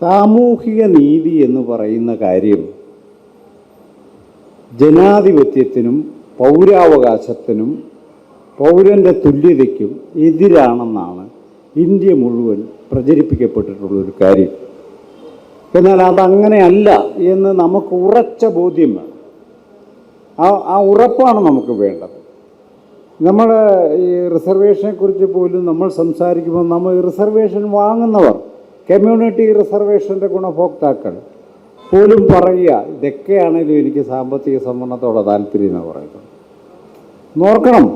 സാമൂഹിക നീതി എന്ന് പറയുന്ന കാര്യം ജനാധിപത്യത്തിനും പൗരാവകാശത്തിനും പൗരന്റെ തുല്യതയ്ക്കും എതിരാണെന്നാണ് ഇന്ത്യ മുഴുവൻ പ്രചരിപ്പിക്കപ്പെട്ടിട്ടുള്ളൊരു കാര്യം. എന്നാൽ അതങ്ങനെയല്ല എന്ന് നമുക്ക് ഉറച്ച ബോധ്യം വേണം. ആ ആ ഉറപ്പാണ് നമുക്ക് വേണ്ടത്. നമ്മൾ ഈ റിസർവേഷനെക്കുറിച്ച് പോലും നമ്മൾ സംസാരിക്കുമ്പോൾ നമ്മൾ റിസർവേഷൻ വാങ്ങുന്നവർ കമ്മ്യൂണിറ്റി റിസർവേഷന്റെ ഗുണഭോക്താക്കൾ പോലും പറയുക ഇതൊക്കെയാണേലും എനിക്ക് സാമ്പത്തിക സംവരണത്തോടെ താല്പര്യം എന്ന് പറയുന്നത്. നോക്കണം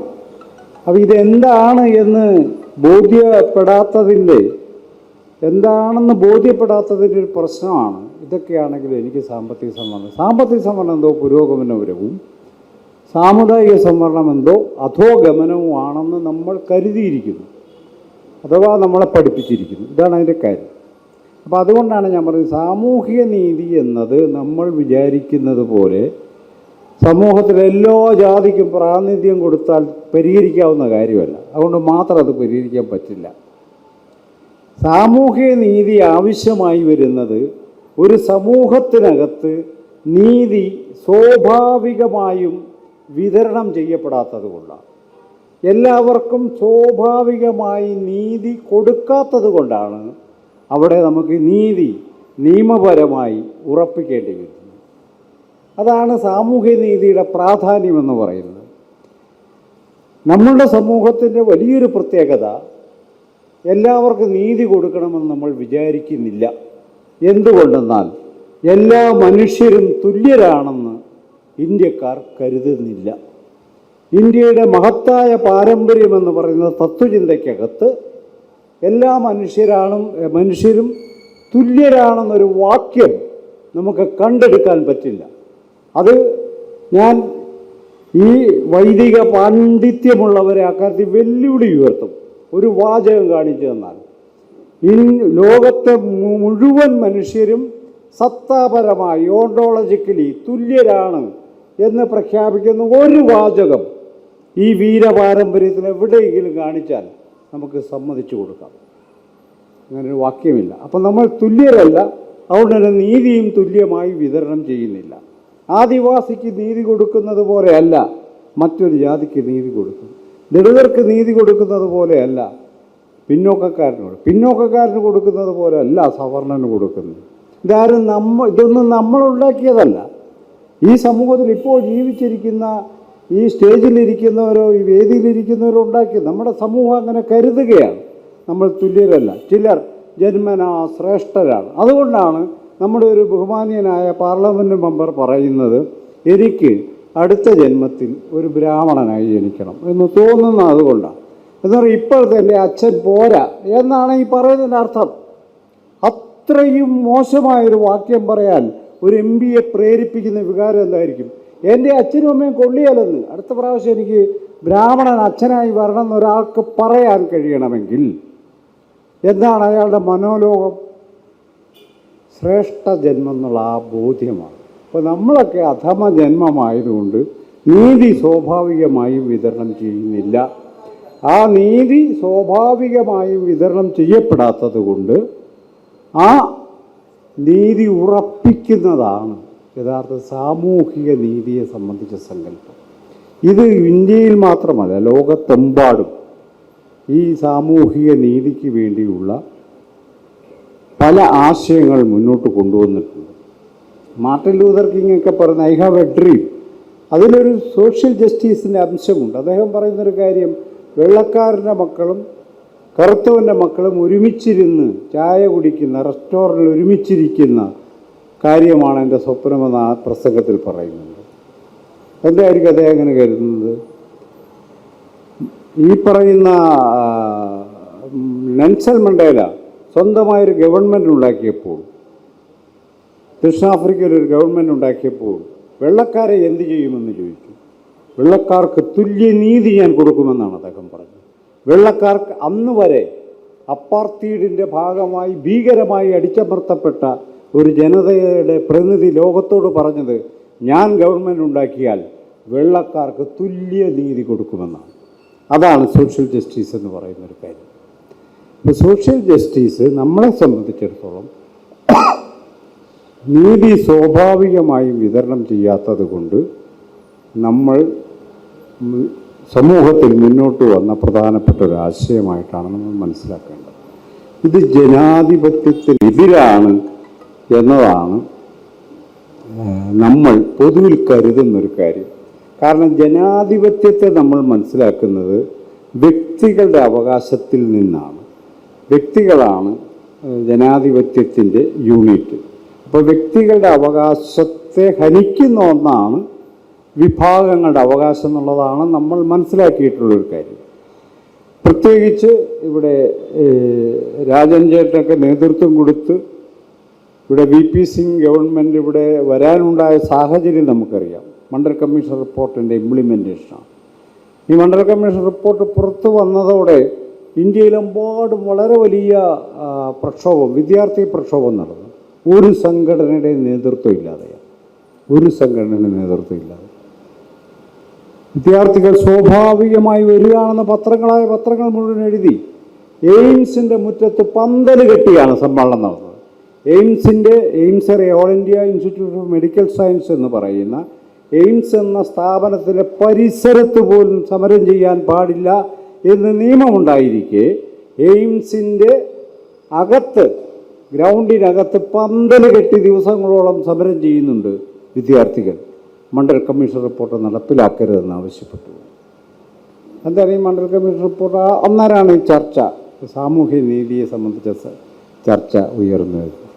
അപ്പോൾ ഇതെന്താണ് എന്ന് ബോധ്യപ്പെടാത്തതിന്റെ എന്താണെന്ന് ബോധ്യപ്പെടാത്തതിന്റെ ഒരു പ്രശ്നമാണ്. ഇതൊക്കെയാണെങ്കിലും എനിക്ക് സാമ്പത്തിക സംവരണം സാമ്പത്തിക സംവരണം എന്തോ പുരോഗമനപരവും സാമുദായിക സംവരണം എന്തോ അധോഗമനവുമാണെന്ന് നമ്മൾ കരുതിയിരിക്കുന്നു. അഥവാ നമ്മളെ പഠിപ്പിച്ചിരിക്കുന്നു. ഇതാണ് അതിന്റെ കാര്യം. അപ്പോൾ അതുകൊണ്ടാണ് ഞാൻ പറയുന്നത് സാമൂഹിക നീതി എന്നത് നമ്മൾ വിചാരിക്കുന്നത് പോലെ സമൂഹത്തിലെ എല്ലാ ജാതിക്കും പ്രാതിനിധ്യം കൊടുത്താൽ പരിഹരിക്കാവുന്ന കാര്യമല്ല. അതുകൊണ്ട് മാത്രം അത് പരിഹരിക്കാൻ പറ്റില്ല. സാമൂഹിക നീതി ആവശ്യമായി വരുന്നത് ഒരു സമൂഹത്തിനകത്ത് നീതി സ്വാഭാവികമായും വിതരണം ചെയ്യപ്പെടാത്തത് കൊണ്ടാണ്. എല്ലാവർക്കും സ്വാഭാവികമായി നീതി കൊടുക്കാത്തത് കൊണ്ടാണ് അവിടെ നമുക്ക് നീതി നിയമപരമായി ഉറപ്പിക്കേണ്ടി വരുന്നു അതാണ് സാമൂഹ്യ നീതിയുടെ പ്രാധാന്യമെന്ന് പറയുന്നത്. നമ്മളുടെ സമൂഹത്തിന്റെ വലിയൊരു പ്രത്യേകത എല്ലാവർക്കും നീതി കൊടുക്കണമെന്ന് നമ്മൾ വിചാരിക്കുന്നില്ല. എന്തുകൊണ്ടെന്നാൽ എല്ലാ മനുഷ്യരും തുല്യരാണെന്ന് ഇന്ത്യക്കാർ കരുതുന്നില്ല. ഇന്ത്യയുടെ മഹത്തായ പാരമ്പര്യമെന്ന് പറയുന്ന തത്വചിന്തയ്ക്കകത്ത് എല്ലാ മനുഷ്യരാണും മനുഷ്യരും തുല്യരാണെന്നൊരു വാക്യം നമുക്ക് കണ്ടെടുക്കാൻ പറ്റില്ല. അത് ഞാൻ ഈ വൈദിക പാണ്ഡിത്യമുള്ളവരെ അക്കാര്യത്തിൽ വെല്ലുവിളി ഉയർത്തും. ഒരു വാചകം കാണിച്ചു തന്നാൽ ഇൻ ലോകത്തെ മുഴുവൻ മനുഷ്യരും സത്താപരമായി ഓണ്ടോളജിക്കലി തുല്യരാണ് എന്ന് പ്രഖ്യാപിക്കുന്ന ഒരു വാചകം ഈ വീരപാരമ്പര്യത്തിൽ എവിടെയെങ്കിലും കാണിച്ചാൽ നമുക്ക് സമ്മതിച്ചു കൊടുക്കാം. അങ്ങനെ ഒരു വാക്യമില്ല. അപ്പം നമ്മൾ തുല്യരല്ല അതുകൊണ്ട് തന്നെ നീതിയും തുല്യമായി വിതരണം ചെയ്യുന്നില്ല. ആദിവാസിക്ക് നീതി കൊടുക്കുന്നത് പോലെയല്ല മറ്റൊരു ജാതിക്ക് നീതി കൊടുക്കും ദളിതർക്ക് നീതി കൊടുക്കുന്നത് പോലെയല്ല പിന്നോക്കക്കാരന് കൊടുക്കും പിന്നോക്കക്കാരന് കൊടുക്കുന്നത് പോലെ അല്ല സവർണന് കൊടുക്കുന്നത്. ഇതാരും നമ്മ ഇതൊന്നും നമ്മളുണ്ടാക്കിയതല്ല ഈ സമൂഹത്തിൽ ഇപ്പോൾ ജീവിച്ചിരിക്കുന്ന ഈ സ്റ്റേജിലിരിക്കുന്നവരോ ഈ വേദിയിലിരിക്കുന്നവരോ ഉണ്ടാക്കി നമ്മുടെ സമൂഹം അങ്ങനെ കരുതുകയാണ്. നമ്മൾ തുല്യരല്ല. ചിലർ ജന്മനാ ശ്രേഷ്ഠരാണ്. അതുകൊണ്ടാണ് നമ്മുടെ ഒരു ബഹുമാനീയനായ പാർലമെന്റ് മെമ്പർ പറയുന്നത് എനിക്ക് അടുത്ത ജന്മത്തിൽ ഒരു ബ്രാഹ്മണനായി ജനിക്കണം എന്ന് തോന്നുന്ന അതുകൊണ്ടാണ്. എന്ന് പറയുക ഇപ്പോഴത്തെ അച്ഛൻ പോരാ എന്നാണ് ഈ പറയുന്നതിന്റെ അർത്ഥം. അത്രയും മോശമായൊരു വാക്യം പറയാൻ ഒരു എം പിയെ പ്രേരിപ്പിക്കുന്ന വികാരം എന്തായിരിക്കും? എന്റെ അച്ഛനും അമ്മയും കൊള്ളിയാലെന്ന്. അടുത്ത പ്രാവശ്യം എനിക്ക് ബ്രാഹ്മണൻ അച്ഛനായി വരണം എന്നൊരാൾക്ക് പറയാൻ കഴിയണമെങ്കിൽ എന്താണ് അയാളുടെ മനോലോകം? ശ്രേഷ്ഠ ജന്മം എന്നുള്ള ആ ബോധ്യമാണ്. അപ്പോൾ നമ്മളൊക്കെ അധമ ജന്മമായതുകൊണ്ട് നീതി സ്വാഭാവികമായും വിതരണം ചെയ്യുന്നില്ല. ആ നീതി സ്വാഭാവികമായും വിതരണം ചെയ്യപ്പെടാത്തത് കൊണ്ട് ആ നീതി ഉറപ്പിക്കുന്നതാണ് യഥാർത്ഥ സാമൂഹിക നീതിയെ സംബന്ധിച്ച സങ്കല്പം. ഇത് ഇന്ത്യയിൽ മാത്രമല്ല ലോകത്തെമ്പാടും ഈ സാമൂഹിക നീതിക്ക് വേണ്ടിയുള്ള പല ആശയങ്ങൾ മുന്നോട്ട് കൊണ്ടുവന്നിട്ടുണ്ട്. മാർട്ടിൻ ലൂതർ കിങ് ഒക്കെ പറയുന്ന ഐ ഹാവ് എ ഡ്രീം അതിലൊരു സോഷ്യൽ ജസ്റ്റിസിന്റെ അംശമുണ്ട്. അദ്ദേഹം പറയുന്നൊരു കാര്യം വെള്ളക്കാരന്റെ മക്കളും കറുത്തവന്റെ മക്കളും ഒരുമിച്ചിരുന്ന് ചായ കുടിക്കുന്ന റെസ്റ്റോറന്റിൽ ഒരുമിച്ചിരിക്കുന്ന കാര്യമാണ് എന്റെ സ്വപ്നമെന്ന് ആ പ്രസംഗത്തിൽ പറയുന്നുണ്ട് എന്തായിരിക്കും അദ്ദേഹം അങ്ങനെ കരുതുന്നത്? ഈ പറയുന്ന നെൻസൽ മണ്ടേല സ്വന്തമായൊരു ഗവൺമെന്റ് ഉണ്ടാക്കിയപ്പോൾ ദക്ഷിണാഫ്രിക്കയിൽ ഒരു ഗവൺമെന്റ് ഉണ്ടാക്കിയപ്പോൾ വെള്ളക്കാരെ എന്ത് ചെയ്യുമെന്ന് ചോദിച്ചു. വെള്ളക്കാർക്ക് തുല്യനീതി ഞാൻ കൊടുക്കുമെന്നാണ് അദ്ദേഹം പറഞ്ഞത്. വെള്ളക്കാർക്ക് അന്ന് വരെ അപ്പാർത്തീഡിന്റെ ഭാഗമായി ഭീകരമായി അടിച്ചമർത്തപ്പെട്ട ഒരു ജനതയുടെ പ്രതിനിധി ലോകത്തോട് പറഞ്ഞത് ഞാൻ ഗവൺമെന്റ് ഉണ്ടാക്കിയാൽ വെള്ളക്കാർക്ക് തുല്യ നീതി കൊടുക്കുമെന്നാണ്. അതാണ് സോഷ്യൽ ജസ്റ്റിസ് എന്ന് പറയുന്ന ഒരു കാര്യം. ഇപ്പോൾ സോഷ്യൽ ജസ്റ്റിസ് നമ്മളെ സംബന്ധിച്ചിടത്തോളം നീതി സ്വാഭാവികമായും വിതരണം ചെയ്യാത്തത് കൊണ്ട് നമ്മൾ സമൂഹത്തിൽ മുന്നോട്ട് വന്ന പ്രധാനപ്പെട്ട ഒരു ആശയമായിട്ടാണ് നമ്മൾ മനസ്സിലാക്കേണ്ടത്. ഇത് ജനാധിപത്യത്തിനെതിരാണ് എന്നതാണ് നമ്മൾ പൊതുവിൽ കരുതുന്നൊരു കാര്യം. കാരണം ജനാധിപത്യത്തെ നമ്മൾ മനസ്സിലാക്കുന്നത് വ്യക്തികളുടെ അവകാശത്തിൽ നിന്നാണ്. വ്യക്തികളാണ് ജനാധിപത്യത്തിന്റെ യൂണിറ്റ്. അപ്പോൾ വ്യക്തികളുടെ അവകാശത്തെ ഹനിക്കുന്ന ഒന്നാണ് വിഭാഗങ്ങളുടെ അവകാശം എന്നുള്ളതാണ് നമ്മൾ മനസ്സിലാക്കിയിട്ടുള്ളൊരു കാര്യം. പ്രത്യേകിച്ച് ഇവിടെ രാജൻ ചേട്ടനൊക്കെ നേതൃത്വം കൊടുത്ത് ഇവിടെ വി പി സിംഗ് ഗവൺമെന്റ് ഇവിടെ വരാനുണ്ടായ സാഹചര്യം നമുക്കറിയാം. മണ്ഡൽ കമ്മീഷൻ റിപ്പോർട്ടിന്റെ ഇംപ്ലിമെന്റേഷനാണ് ഈ മണ്ഡൽ കമ്മീഷൻ റിപ്പോർട്ട് പുറത്തു വന്നതോടെ ഇന്ത്യയിലെമ്പാടും വളരെ വലിയ പ്രക്ഷോഭം വിദ്യാർത്ഥി പ്രക്ഷോഭം നടന്നു. ഒരു സംഘടനയുടെ നേതൃത്വം ഇല്ലാതെയാണ്. ഒരു സംഘടനയുടെ നേതൃത്വം ഇല്ലാതെ. വിദ്യാർത്ഥികൾ സ്വാഭാവികമായി വരികയാണെന്ന് പത്രങ്ങളായ പത്രങ്ങൾ മുഴുവൻ എഴുതി. എയിംസിന്റെ മുറ്റത്ത് പന്തൽ കെട്ടിയാണ് സമ്മേളനം നടന്നത്. എയിംസിന്റെ AIIMS all India institute of medical science എന്ന് പറയുന്ന എയിംസ് എന്ന സ്ഥാപനത്തിന്റെ പരിസരത്ത് പോലും സമരം ചെയ്യാൻ പാടില്ല എന്ന് നിയമമുണ്ടായിരിക്കെ എയിംസിന്റെ അകത്ത് ഗ്രൗണ്ടിനകത്ത് പന്തൽ കെട്ടി ദിവസങ്ങളോളം സമരം ചെയ്യുന്നുണ്ട് വിദ്യാർത്ഥികൾ. മണ്ഡൽ കമ്മീഷൻ റിപ്പോർട്ട് നടപ്പിലാക്കരുതെന്ന് ആവശ്യപ്പെട്ടു. എന്താണ് ഈ മണ്ഡൽ കമ്മീഷൻ റിപ്പോർട്ട്? അന്നേരമാണ് ഈ ചർച്ച സാമൂഹ്യ നീതിയെ സംബന്ധിച്ച ചർച്ച ഉയർന്നത്.